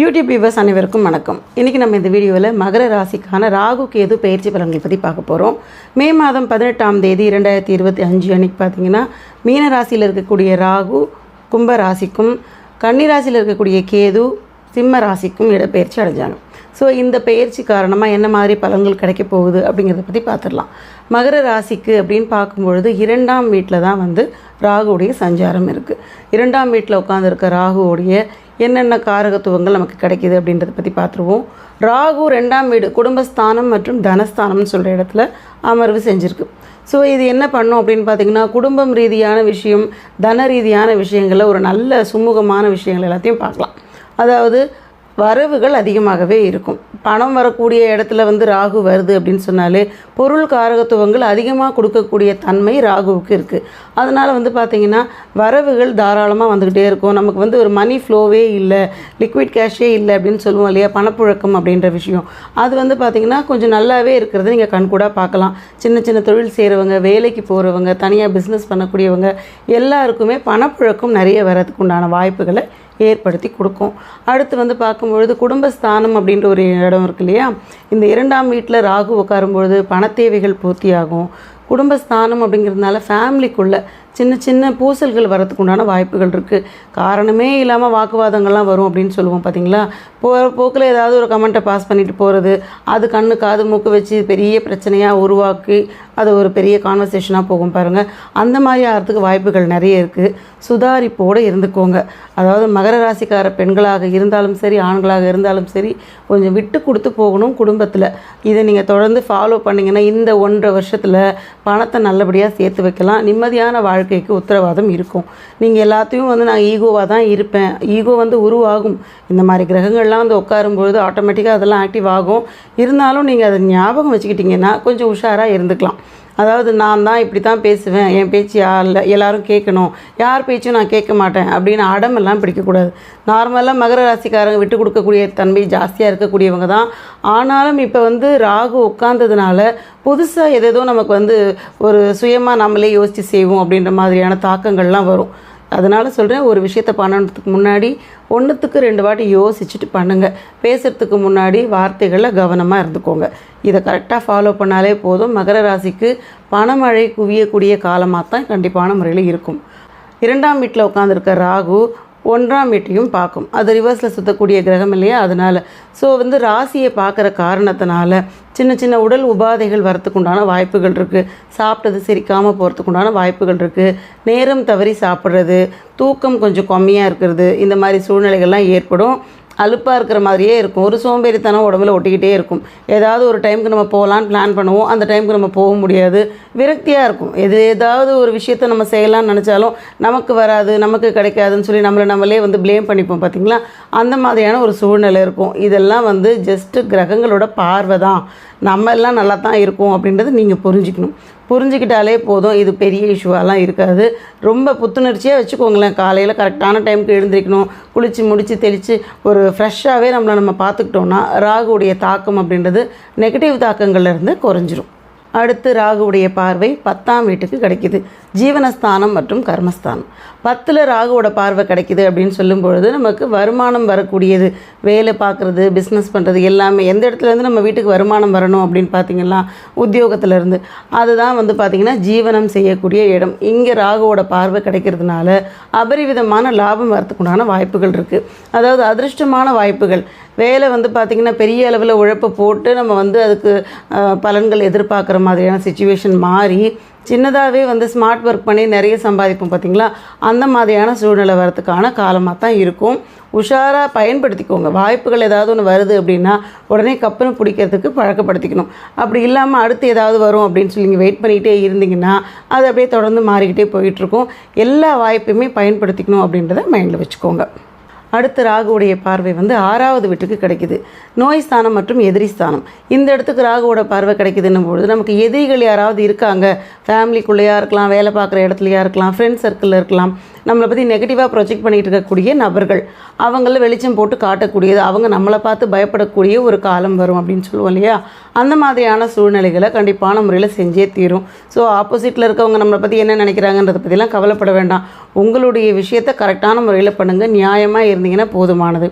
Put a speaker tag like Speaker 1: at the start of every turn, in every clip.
Speaker 1: YouTube viewers அனைவருக்கும் வணக்கம். இன்றைக்கி நம்ம இந்த வீடியோவில் மகர ராசிக்கான ராகு கேது பயிற்சி பலன்கள் பற்றி பார்க்க போகிறோம் மே மாதம் பதினெட்டாம் தேதி இரண்டாயிரத்தி இருபத்தி அஞ்சு அன்றைக்கி பார்த்தீங்கன்னா மீன ராசியில் இருக்கக்கூடிய ராகு கும்ப ராசிக்கும் கன்னி ராசியில் இருக்கக்கூடிய கேது சிம்ம ராசிக்கும் இடப்பெயர்ச்சி அடைஞ்சாங்க. ஸோ இந்த பயிற்சி காரணமாக என்ன மாதிரி பலன்கள் கிடைக்க போகுது அப்படிங்கிறத பற்றி பார்த்துடலாம் மகர ராசிக்கு அப்படின்னு பார்க்கும்பொழுது இரண்டாம் வீட்டில் தான் வந்து ராகுவுடைய சஞ்சாரம் இருக்குது இரண்டாம் வீட்டில் உட்காந்துருக்க ராகுவுடைய என்னென்ன காரகத்துவங்கள் நமக்கு கிடைக்கிது அப்படின்றத பற்றி பார்த்துருவோம் ராகு ரெண்டாம் வீடு குடும்பஸ்தானம் மற்றும் தனஸ்தானம்னு சொல்கிற இடத்துல அமர்வு செஞ்சுருக்கு. ஸோ இது என்ன பண்ணும் அப்படின்னு பார்த்தீங்கன்னா குடும்பம் ரீதியான விஷயம் தன ரீதியான விஷயங்களில் ஒரு நல்ல சுமூகமான விஷயங்கள் எல்லாத்தையும் பார்க்கலாம். அதாவது வரவுகள் அதிகமாகவே இருக்கும். பணம் வரக்கூடிய இடத்துல வந்து ராகு வருது அப்படின்னு சொன்னாலே பொருள் காரகத்துவங்கள் அதிகமாக கொடுக்கக்கூடிய தன்மை ராகுவுக்கு இருக்குது அதனால் வந்து பார்த்திங்கன்னா வரவுகள் தாராளமாக வந்துக்கிட்டே இருக்கும். நமக்கு வந்து ஒரு மணி ஃப்ளோவே இல்லை லிக்விட் கேஷே இல்லை அப்படின்னு சொல்லுவோம் இல்லையா? பணப்புழக்கம் அப்படின்ற விஷயம். அது வந்து பார்த்திங்கன்னா கொஞ்சம் நல்லாவே இருக்கிறத நீங்கள் கண்கூடாக பார்க்கலாம். சின்ன சின்ன தொழில் செய்கிறவங்க வேலைக்கு போகிறவங்க தனியாக பிஸ்னஸ் பண்ணக்கூடியவங்க எல்லாருக்குமே பணப்புழக்கம் நிறைய வரதுக்கு உண்டான வாய்ப்புகளை ஏற்படுத்தி கொடுக்கும். அடுத்து வந்து பார்க்கும்பொழுது குடும்பஸ்தானம் அப்படின்ற ஒரு இடம் இருக்கு இல்லையா? இந்த இரண்டாம் வீட்டில் ராகு உட்காரும்பொழுது பணத்தேவைகள் பூர்த்தியாகும். குடும்பஸ்தானம் அப்படிங்கிறதுனால ஃபேமிலிக்குள்ளே சின்ன சின்ன பூசல்கள் வரத்துக்கு உண்டான வாய்ப்புகள் இருக்குது காரணமே இல்லாமல் வாக்குவாதங்கள்லாம் வரும் அப்படின்னு சொல்லுவோம் பார்த்தீங்களா போகிற போக்கில் ஏதாவது ஒரு கமெண்ட்டை பாஸ் பண்ணிட்டு போகிறது அது கண்ணு காது மூக்கு வச்சு பெரிய பிரச்சனையாக உருவாக்கி அது ஒரு பெரிய கான்வர்சேஷனாக போகும் பாருங்கள் அந்த மாதிரி ஆகிறதுக்கு வாய்ப்புகள் நிறைய இருக்குது சுதாரிப்போடு இருந்துக்கோங்க. அதாவது மகர ராசிக்கார பெண்களாக இருந்தாலும் சரி ஆண்களாக இருந்தாலும் சரி கொஞ்சம் விட்டு கொடுத்து போகணும் குடும்பத்தில். இதை நீங்கள் தொடர்ந்து ஃபாலோ பண்ணிங்கன்னா இந்த ஒன்றரை வருஷத்தில் பணத்தை நல்லபடியாக சேர்த்து வைக்கலாம். நிம்மதியான வாழ்க்கைக்கு உத்தரவாதம் இருக்கும். நீங்கள் எல்லாத்தையும் வந்து நான் ஈகோவாக தான் இருப்பேன். ஈகோ வந்து உருவாகும். இந்த மாதிரி கிரகங்கள்லாம் வந்து உட்காரும்பொழுது ஆட்டோமேட்டிக்காக அதெல்லாம் ஆக்டிவ் ஆகும். இருந்தாலும் நீங்கள் அதை ஞாபகம் வச்சுக்கிட்டிங்கன்னா கொஞ்சம் உஷாராக இருந்துக்கலாம். அதாவது நான் தான் இப்படி தான் பேசுவேன் என் பேச்சு யாரில் எல்லாரும் கேட்கணும். யார் பேச்சும் நான் கேட்க மாட்டேன் அப்படின்னு அடமெல்லாம் பிடிக்கக்கூடாது. நார்மலாக மகர ராசிக்காரங்க விட்டு கொடுக்கக்கூடிய தன்மை ஜாஸ்தியாக இருக்கக்கூடியவங்க தான். ஆனாலும் இப்போ வந்து ராகு உட்காந்ததுனால புதுசாக எதேதோ நமக்கு வந்து ஒரு சுயமாக நம்மளே யோசித்து செய்வோம் அப்படின்ற மாதிரியான தாக்கங்கள்லாம் வரும். அதனால் சொல்கிறேன் ஒரு விஷயத்த பண்ணணுறதுக்கு முன்னாடி ஒன்றுத்துக்கு ரெண்டு வாட்டி யோசிச்சுட்டு பண்ணுங்கள் பேசுகிறதுக்கு முன்னாடி வார்த்தைகளில் கவனமாக இருந்துக்கோங்க. இதை கரெக்டாக ஃபாலோ பண்ணாலே போதும். மகர ராசிக்கு பணமழை குவியக்கூடிய காலமாக தான் கண்டிப்பான முறையில் இருக்கும். இரண்டாம் வீட்டில் உட்காந்துருக்க ராகு ஒன்றாம் வீட்டையும் பார்க்கும். அது ரிவர்ஸில் சுற்றக்கூடிய கிரகம் இல்லையா? அதனால். ஸோ வந்து ராசியை பார்க்குற காரணத்தினால சின்ன சின்ன உடல் உபாதைகள் வரத்துக்குண்டான வாய்ப்புகள் இருக்குது சாப்பிட்டது செரிக்காமல் போகிறதுக்குண்டான வாய்ப்புகள் இருக்குது நேரம் தவறி சாப்பிட்றது தூக்கம் கொஞ்சம் கம்மியாக இருக்கிறது இந்த மாதிரி சூழ்நிலைகள்லாம் ஏற்படும். அலுப்பாக இருக்கிற மாதிரியே இருக்கும். ஒரு சோம்பேறித்தனம் உடம்புல ஒட்டிக்கிட்டே இருக்கும். ஏதாவது ஒரு டைமுக்கு நம்ம போகலான்னு பிளான் பண்ணுவோம். அந்த டைமுக்கு நம்ம போக முடியாது. விரக்தியாக இருக்கும். எது ஏதாவது ஒரு விஷயத்த நம்ம செய்யலாம்னு நினச்சாலும் நமக்கு வராது நமக்கு கிடைக்காதுன்னு சொல்லி நம்மளை நம்மளே வந்து ப்ளேம் பண்ணிப்போம் பார்த்திங்களா அந்த மாதிரியான ஒரு சூழ்நிலை இருக்கும். இதெல்லாம் வந்து ஜஸ்ட்டு கிரகங்களோட பார்வை தான் நம்ம எல்லாம் நல்லா தான் இருக்கும் அப்படின்றது நீங்கள் புரிஞ்சுக்கணும். புரிஞ்சுக்கிட்டாலே போதும். இது பெரிய இஷ்யூவாலாம் இருக்காது. ரொம்ப புத்துணர்ச்சியாக வச்சுக்கோங்களேன். காலையில் கரெக்டான டைமுக்கு எழுந்திரிக்கணும். குளித்து முடித்து தெளித்து ஒரு ஃப்ரெஷ்ஷாகவே நம்மளை நம்ம பார்த்துக்கிட்டோன்னா ராகுடைய தாக்கம் அப்படின்றது நெகட்டிவ் தாக்கங்கள்லேருந்து குறைஞ்சிரும். அடுத்து ராகுவுடைய பார்வை பத்தாம் வீட்டுக்கு கிடைக்கிது. ஜீவனஸ்தானம் மற்றும் கர்மஸ்தானம். பத்தில் ராகுவோட பார்வை கிடைக்கிது அப்படின்னு சொல்லும் பொழுது நமக்கு வருமானம் வரக்கூடியது. வேலை பார்க்குறது பிஸ்னஸ் பண்ணுறது எல்லாமே எந்த இடத்துலேருந்து நம்ம வீட்டுக்கு வருமானம் வரணும் அப்படின்னு பார்த்தீங்கன்னா உத்தியோகத்திலேருந்து அதுதான் வந்து பார்த்திங்கன்னா ஜீவனம் செய்யக்கூடிய இடம். இங்கே ராகுவோட பார்வை கிடைக்கிறதுனால அபரிவிதமான லாபம் வரத்துக்குண்டான வாய்ப்புகள் இருக்குது அதாவது அதிர்ஷ்டமான வாய்ப்புகள். வேலை வந்து பார்த்திங்கன்னா பெரிய அளவில் உழைப்பு போட்டு நம்ம வந்து அதுக்கு பலன்கள் எதிர்பார்க்குற மாதிரியான சுச்சுவேஷன் மாறி சின்னதாகவே வந்து ஸ்மார்ட் ஒர்க் பண்ணி நிறைய சம்பாதிப்போம் பார்த்தீங்களா? அந்த மாதிரியான சூழ்நிலை வரதுக்கான காலமாக தான் இருக்கும். உஷாராக பயன்படுத்திக்கோங்க. வாய்ப்புகள் ஏதாவது ஒன்று வருது அப்படின்னா உடனே கப்புன்னு பிடிக்கிறதுக்கு பழக்கப்படுத்திக்கணும். அப்படி இல்லாமல் அடுத்து ஏதாவது வரும் அப்படின்னு சொல்லி நீங்கள் வெயிட் பண்ணிக்கிட்டே இருந்தீங்கன்னா அது அப்படியே தொடர்ந்து மாறிக்கிட்டே போயிட்டுருக்கும் எல்லா வாய்ப்பையுமே பயன்படுத்திக்கணும் அப்படின்றத மைண்டில் வச்சுக்கோங்க. அடுத்து ராகுவுடைய பார்வை வந்து ஆறாவது வீட்டுக்கு கிடைக்குது. நோய் ஸ்தானம் மற்றும் எதிரி ஸ்தானம். இந்த இடத்துக்கு ராகுவோட பார்வை கிடைக்குதுன்னும் பொழுது நமக்கு எதிரிகள் யாராவது இருக்காங்க. ஃபேமிலிக்குள்ளேயா இருக்கலாம் வேலை பார்க்குற இடத்துலையா இருக்கலாம் ஃப்ரெண்ட் சர்க்கிளில் இருக்கலாம். நம்மளை பற்றி நெகட்டிவாக ப்ரொஜெக்ட் பண்ணிகிட்டு இருக்கக்கூடிய நபர்கள். அவங்கள வெளிச்சம் போட்டு காட்டக்கூடியது அவங்க நம்மளை பார்த்து பயப்படக்கூடிய ஒரு காலம் வரும் அப்படின்னு சொல்லுவோம் இல்லையா? அந்த மாதிரியான சூழ்நிலைகளை கண்டிப்பான முறையில் செஞ்சே தீரும். ஸோ ஆப்போசிட்டில் இருக்கவங்க நம்மளை பற்றி என்ன நினைக்கிறாங்கன்றதை பற்றிலாம் கவலைப்பட வேண்டாம். உங்களுடைய விஷயத்தை கரெக்டான முறையில் பண்ணுங்கள் நியாயமாக இருந்தீங்கன்னா போதுமானது.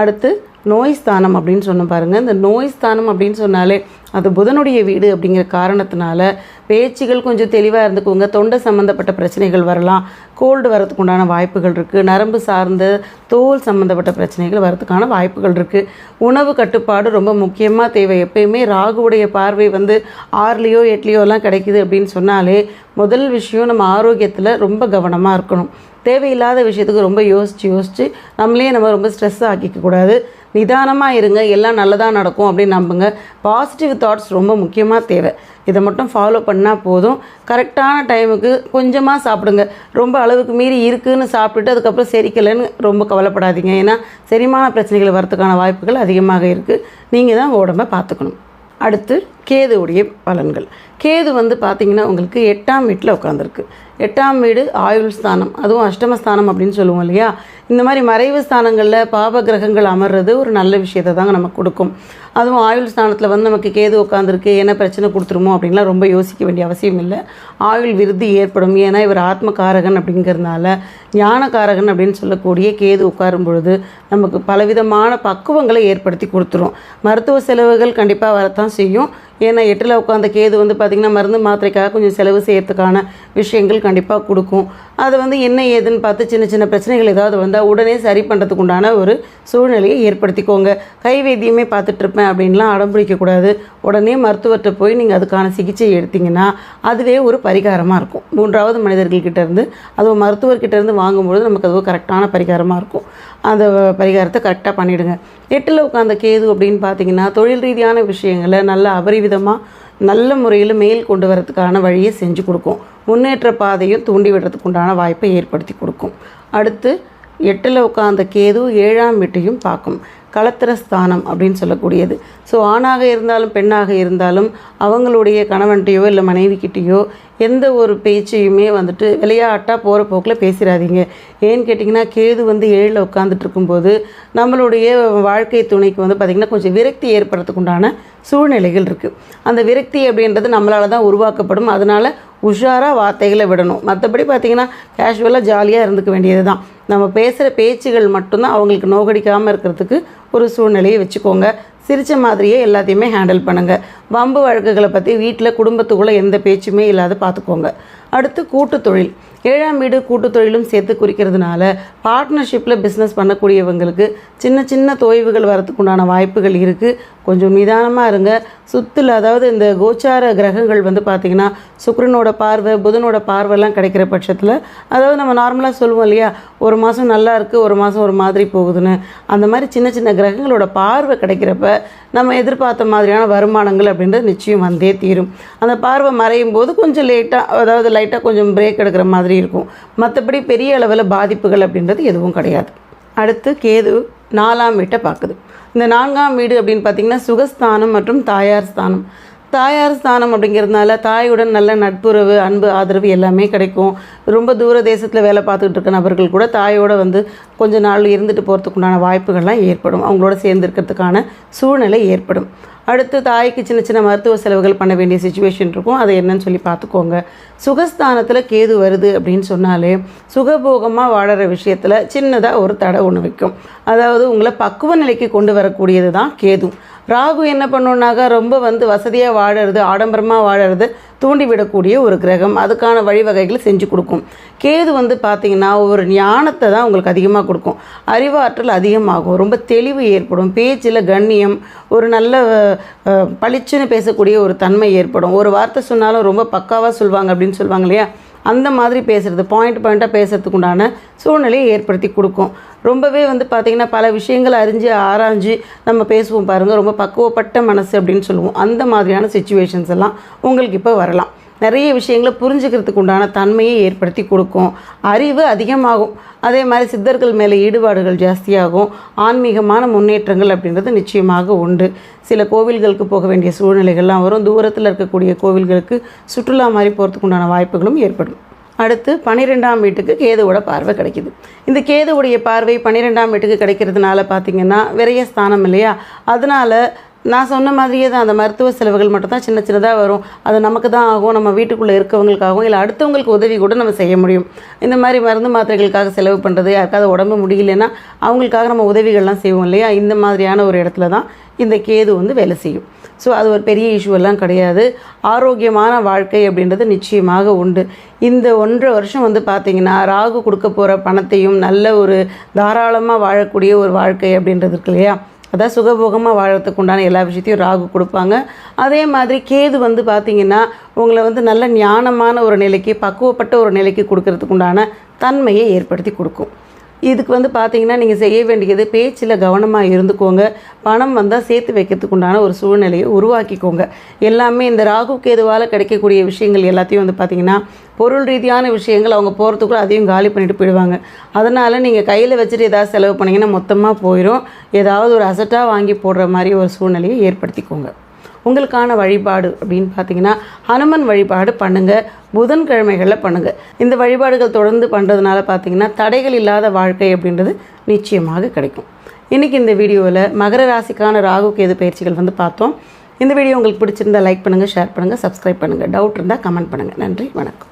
Speaker 1: அடுத்து நோய் ஸ்தானம் அப்படின்னு சொன்ன பாருங்கள் இந்த நோய் ஸ்தானம் அப்படின்னு சொன்னாலே அது புதனுடைய வீடு அப்படிங்கிற காரணத்தினால பேச்சுகள் கொஞ்சம் தெளிவாக இருந்துக்கோங்க. தொண்டை சம்மந்தப்பட்ட பிரச்சனைகள் வரலாம். கோல்டு வரதுக்கு உண்டான வாய்ப்புகள் இருக்குது நரம்பு சார்ந்த தோல் சம்மந்தப்பட்ட பிரச்சனைகள் வரதுக்கான வாய்ப்புகள் இருக்குது உணவு கட்டுப்பாடு ரொம்ப முக்கியமாக தேவை. எப்பயுமே ராகுவுடைய பார்வை வந்து ஆறுலேயோ எட்லேயோலாம் கிடைக்குது அப்படின்னு சொன்னாலே முதல் விஷயம் நம்ம ஆரோக்கியத்தில் ரொம்ப கவனமாக இருக்கணும். தேவையில்லாத விஷயத்துக்கு ரொம்ப யோசித்து யோசித்து நம்மளே நம்ம ரொம்ப ஸ்ட்ரெஸ் ஆக்கிக்க கூடாது. நிதானமாக இருங்க எல்லாம் நல்லதாக நடக்கும் அப்படின்னு நம்புங்க. பாசிட்டிவ் தாட்ஸ் ரொம்ப முக்கியமாக தேவை. இதை மட்டும் ஃபாலோ பண்ணால் போதும். கரெக்டான டைமுக்கு கொஞ்சமாக சாப்பிடுங்க. ரொம்ப அளவுக்கு மீறி இருக்குன்னு சாப்பிட்டுட்டு அதுக்கப்புறம் செரிக்கலைன்னு ரொம்ப கவலைப்படாதீங்க. ஏன்னா செரிமான பிரச்சனைகள் வரதுக்கான வாய்ப்புகள் அதிகமாக இருக்குது நீங்கள் தான் உடம்ப பார்த்துக்கணும். அடுத்து கேதுவுடைய பலன்கள். கேது வந்து பார்த்திங்கன்னா உங்களுக்கு எட்டாம் வீட்டில் உட்காந்துருக்கு எட்டாம் வீடு ஆயுள் ஸ்தானம் அதுவும் அஷ்டமஸ்தானம் அப்படின்னு சொல்லுவோம் இல்லையா? இந்த மாதிரி மறைவு ஸ்தானங்களில் பாப கிரகங்கள் அமர்றது ஒரு நல்ல விஷயத்தை தாங்க நமக்கு கொடுக்கும். அதுவும் ஆயுள் ஸ்தானத்தில் வந்து நமக்கு கேது உட்காந்துருக்கு என்ன பிரச்சனை கொடுத்துருமோ அப்படின்லாம் ரொம்ப யோசிக்க வேண்டிய அவசியம் இல்லை. ஆயுள் விருத்தி ஏற்படும். ஏன்னா இவர் ஆத்மகாரகன் அப்படிங்கிறதுனால ஞானகாரகன் அப்படின்னு சொல்லக்கூடிய கேது உட்காரும் பொழுது நமக்கு பலவிதமான பக்குவங்களை ஏற்படுத்தி கொடுத்துரும். மருத்துவ செலவுகள் கண்டிப்பாக வரத்தான் செய்யும். ஏன்னா எட்டில் உட்காந்த கேது வந்து பார்த்திங்கன்னா மருந்து மாத்திரைக்காக கொஞ்சம் செலவு செய்யறதுக்கான விஷயங்கள் கண்டிப்பாக கொடுக்கும். அது வந்து என்ன ஏதுன்னு பார்த்து சின்ன சின்ன பிரச்சனைகள் ஏதாவது வந்தால் உடனே சரி பண்ணுறதுக்கு உண்டான ஒரு சூழ்நிலையை ஏற்படுத்திக்கோங்க. கை வைத்தியமே பார்த்துட்ருப்பேன் அப்படின்லாம் அடம் பிடிக்கக்கூடாது. உடனே மருத்துவர்கிட்ட போய் நீங்கள் அதுக்கான சிகிச்சை எடுத்தீங்கன்னா அதுவே ஒரு பரிகாரமாக இருக்கும். மூன்றாவது மனிதர்கள்கிட்ட இருந்து அதுவும் மருத்துவர்கிட்டேருந்து வாங்கும்பொழுது நமக்கு அதுவும் கரெக்டான பரிகாரமாக இருக்கும். அந்த பரிகாரத்தை கரெக்டாக பண்ணிவிடுங்க எட்டில் உட்காந்த கேது அப்படின்னு பார்த்தீங்கன்னா தொழில் ரீதியான விஷயங்களை நல்ல அபரிவிதமாக நல்ல முறையில் மேல் கொண்டு வரதுக்கான வழியை செஞ்சு கொடுக்கும். முன்னேற்ற பாதையும் தூண்டி விடுறதுக்கு உண்டான வாய்ப்பை ஏற்படுத்தி கொடுக்கும். அடுத்து எட்டில் உட்காந்த கேது ஏழாம் வீட்டையும் பார்க்கும். களத்திர ஸ்தானம் அப்படின்னு சொல்லக்கூடியது. ஸோ ஆணாக இருந்தாலும் பெண்ணாக இருந்தாலும் அவங்களுடைய கணவன்கிட்டையோ இல்லை மனைவிக்கிட்டேயோ எந்த ஒரு பேச்சையுமே வந்துட்டு விளையாட்டாக போகிற போக்கில் பேசிடாதீங்க ஏன்னு கேட்டிங்கன்னா கேது வந்து ஏழில் உட்காந்துட்டு இருக்கும்போது நம்மளுடைய வாழ்க்கை துணைக்கு வந்து பார்த்திங்கன்னா கொஞ்சம் விரக்தி ஏற்படுறதுக்கு உண்டான சூழ்நிலைகள் இருக்குது அந்த விரக்தி அப்படின்றது நம்மளால் தான் உருவாக்கப்படும். அதனால் உஷாராக வார்த்தைகளை விடணும். மற்றபடி பார்த்திங்கன்னா கேஷுவலாக ஜாலியாக இருந்துக்க வேண்டியது தான் நம்ம பேசுகிற பேச்சுகள் மட்டும்தான் அவங்களுக்கு நோகடிக்காமல் இருக்கிறதுக்கு ஒரு சூழ்நிலையை வச்சுக்கோங்க. சிரித்த மாதிரியே எல்லாத்தையுமே ஹேண்டில் பண்ணுங்கள் வம்பு வழக்குகளை பற்றி வீட்டில் குடும்பத்துக்குள்ளே எந்த பேச்சுமே இல்லாத பார்த்துக்கோங்க அடுத்து கூட்டு தொழில் ஏழாம் வீடு கூட்டு தொழிலும் சேர்த்து குறிக்கிறதுனால பார்ட்னர்ஷிப்பில் பிஸ்னஸ் பண்ணக்கூடியவங்களுக்கு சின்ன சின்ன தொய்வுகள் வரத்துக்கு உண்டான வாய்ப்புகள் இருக்குது கொஞ்சம் நிதானமாக இருங்க. சுத்தில் அதாவது இந்த கோச்சார கிரகங்கள் வந்து பார்த்திங்கன்னா சுக்கிரனோட பார்வை புதனோட பார்வைலாம் கிடைக்கிற பட்சத்தில் அதாவது நம்ம நார்மலாக சொல்லுவோம் இல்லையா? ஒரு மாதம் நல்லா இருக்குது ஒரு மாதம் ஒரு மாதிரி போகுதுன்னு. அந்த மாதிரி சின்ன சின்ன கிரகங்களோட பார்வை கிடைக்கிறப்ப நம்ம எதிர்பார்த்த மாதிரியான வருமானங்கள் அப்படின்றது நிச்சயம் வந்தே தீரும். அந்த பார்வை மறையும் போது கொஞ்சம் லேட்டாக அதாவது லைட்டாக கொஞ்சம் பிரேக் எடுக்கிற மாதிரி இருக்கும். மற்றபடி பெரிய அளவில் பாதிப்புகள் அப்படின்றது எதுவும் கிடையாது. அடுத்து கேது நாலாம் வீட்டை பார்க்குது. இந்த நான்காம் வீடு அப்படின்னு பார்த்திங்கன்னா சுகஸ்தானம் மற்றும் தாயார் ஸ்தானம். தாயார் ஸ்தானம் அப்படிங்கிறதுனால தாயுடன் நல்ல நட்புறவு அன்பு ஆதரவு எல்லாமே கிடைக்கும். ரொம்ப தூர தேசத்தில் வேலை பார்த்துக்கிட்டு இருக்க நபர்கள் கூட தாயோடு வந்து கொஞ்ச நாள் இருந்துட்டு போகிறதுக்குண்டான வாய்ப்புகள்லாம் ஏற்படும். அவங்களோட சேர்ந்து இருக்கிறதுக்கான சூழ்நிலை ஏற்படும். அடுத்து தாய்க்கு சின்ன சின்ன மருத்துவ செலவுகள் பண்ண வேண்டிய சுச்சுவேஷன் இருக்கும். அதை என்னன்னு சொல்லி பார்த்துக்கோங்க. சுகஸ்தானத்தில் கேது வருது அப்படின்னு சொன்னாலே சுகபோகமாக வாழற விஷயத்தில் சின்னதாக ஒரு தடை ஒன்று வைக்கும். அதாவது உங்களை பக்குவ நிலைக்கு கொண்டு வரக்கூடியது தான் கேது. ராகு என்ன பண்ணுனாக்கா ரொம்ப வந்து வசதியாக வாழறது ஆடம்பரமாக வாழறது தூண்டிவிடக்கூடிய ஒரு கிரகம். அதுக்கான வழிவகைகளை செஞ்சு கொடுக்கும். கேது வந்து பார்த்திங்கன்னா ஒரு ஞானத்தை தான் உங்களுக்கு அதிகமாக கொடுக்கும். அறிவாற்றல் அதிகமாகும். ரொம்ப தெளிவு ஏற்படும். பேச்சில் கண்ணியம் ஒரு நல்ல பளிச்சுன்னு பேசக்கூடிய ஒரு தன்மை ஏற்படும். ஒரு வார்த்தை சொன்னாலும் ரொம்ப பக்காவாக சொல்லுவாங்க அப்படின்னு சொல்லுவாங்க இல்லையா? அந்த மாதிரி பேசுகிறது பாயிண்ட் பாயிண்ட்டாக பேசுறதுக்கு உண்டான சூழ்நிலையை ஏற்படுத்தி கொடுக்கும். ரொம்பவே வந்து பார்த்திங்கன்னா பல விஷயங்களை அறிஞ்சு ஆராய்ஞ்சு நம்ம பேசுவோம் பாருங்கள் ரொம்ப பக்குவப்பட்ட மனசு அப்படின்னு சொல்லுவோம். அந்த மாதிரியான சுச்சுவேஷன்ஸ் எல்லாம் உங்களுக்கு இப்போ வரலாம். நிறைய விஷயங்களை புரிஞ்சுக்கிறதுக்கு உண்டான தன்மையை ஏற்படுத்தி கொடுக்கும். அறிவு அதிகமாகும். அதே மாதிரி சித்தர்கள் மேலே ஈடுபாடுகள் ஜாஸ்தியாகும். ஆன்மீகமான முன்னேற்றங்கள் அப்படின்றது நிச்சயமாக உண்டு. சில கோவில்களுக்கு போக வேண்டிய சூழ்நிலைகள்லாம் வரும். தூரத்தில் இருக்கக்கூடிய கோவில்களுக்கு சுற்றுலா மாதிரி போகிறதுக்கு உண்டான வாய்ப்புகளும் ஏற்படும். அடுத்து பன்னிரெண்டாம் வீட்டுக்கு கேதுவோட பார்வை கிடைக்குது. இந்த கேதுவுடைய பார்வை பன்னிரெண்டாம் வீட்டுக்கு கிடைக்கிறதுனால பார்த்தீங்கன்னா விரயஸ்தானம் இல்லையா? அதனால நான் சொன்ன மாதிரியே தான். அந்த மருத்துவ செலவுகள் மட்டும் தான் சின்ன சின்னதாக வரும். அது நமக்கு தான் ஆகும். நம்ம வீட்டுக்குள்ளே இருக்கவங்களுக்காகவும் இல்லை அடுத்தவங்களுக்கு உதவி கூட நம்ம செய்ய முடியும். இந்த மாதிரி மருந்து மாத்திரைகளுக்காக செலவு பண்ணுறது யாருக்காவது உடம்பு முடியலன்னா அவங்களுக்காக நம்ம உதவிகள்லாம் செய்வோம் இல்லையா? இந்த மாதிரியான ஒரு இடத்துல தான் இந்த கேது வந்து வேலை செய்யும். ஸோ அது ஒரு பெரிய இஷ்யூ எல்லாம் கிடையாது. ஆரோக்கியமான வாழ்க்கை அப்படின்றது நிச்சயமாக உண்டு. இந்த ஒன்றரை வருஷம் வந்து பார்த்திங்கன்னா ராகு கொடுக்க போகிற பணத்தையும் நல்ல ஒரு தாராளமாக வாழக்கூடிய ஒரு வாழ்க்கை அப்படின்றது இருக்கு இல்லையா? அதான் சுகபோகமாக வாழறதுக்கு உண்டான எல்லா விஷயத்தையும் ராகு கொடுப்பாங்க. அதே மாதிரி கேது வந்து பார்த்திங்கன்னா உங்களை வந்து நல்ல ஞானமான ஒரு நிலைக்கு பக்குவப்பட்ட ஒரு நிலைக்கு கொடுக்கறதுக்கு உண்டான தன்மையை ஏற்படுத்தி கொடுக்கும். இதுக்கு வந்து பார்த்தீங்கன்னா நீங்கள் செய்ய வேண்டியது பேச்சில் கவனமாக இருந்துக்கோங்க. பணம் வந்தால் சேர்த்து வைக்கிறதுக்கு உண்டான ஒரு சூழ்நிலையை உருவாக்கிக்கோங்க. எல்லாமே இந்த ராகு கேதுவால் கிடைக்கக்கூடிய விஷயங்கள் எல்லாத்தையும் வந்து பார்த்தீங்கன்னா பொருள் ரீதியான விஷயங்கள் அவங்க போகிறதுக்குள்ள அதையும் காலி பண்ணிட்டு போயிடுவாங்க. அதனால் நீங்கள் கையில் வச்சுட்டு ஏதாவது செலவு பண்ணிங்கன்னா மொத்தமாக போயிடும் ஏதாவது ஒரு அசட்டாக வாங்கி போடுற மாதிரி ஒரு சூழ்நிலையை ஏற்படுத்திக்கோங்க. உங்களுக்கான வழிபாடு அப்படின்னு பார்த்தீங்கன்னா ஹனுமன் வழிபாடு பண்ணுங்கள் புதன்கிழமைகளில் பண்ணுங்கள் இந்த வழிபாடுகள் தொடர்ந்து பண்ணுறதுனால பார்த்தீங்கன்னா தடைகள் இல்லாத வாழ்க்கை அப்படின்றது நிச்சயமாக கிடைக்கும். இன்றைக்கி இந்த வீடியோவில் மகர ராசிக்கான ராகு கேது பயிற்சிகள் வந்து பார்த்தோம். இந்த வீடியோ உங்களுக்கு பிடிச்சிருந்தா லைக் பண்ணுங்கள் ஷேர் பண்ணுங்கள் சப்ஸ்கிரைப் பண்ணுங்கள் டவுட் இருந்தால் கமெண்ட் பண்ணுங்கள் நன்றி வணக்கம்.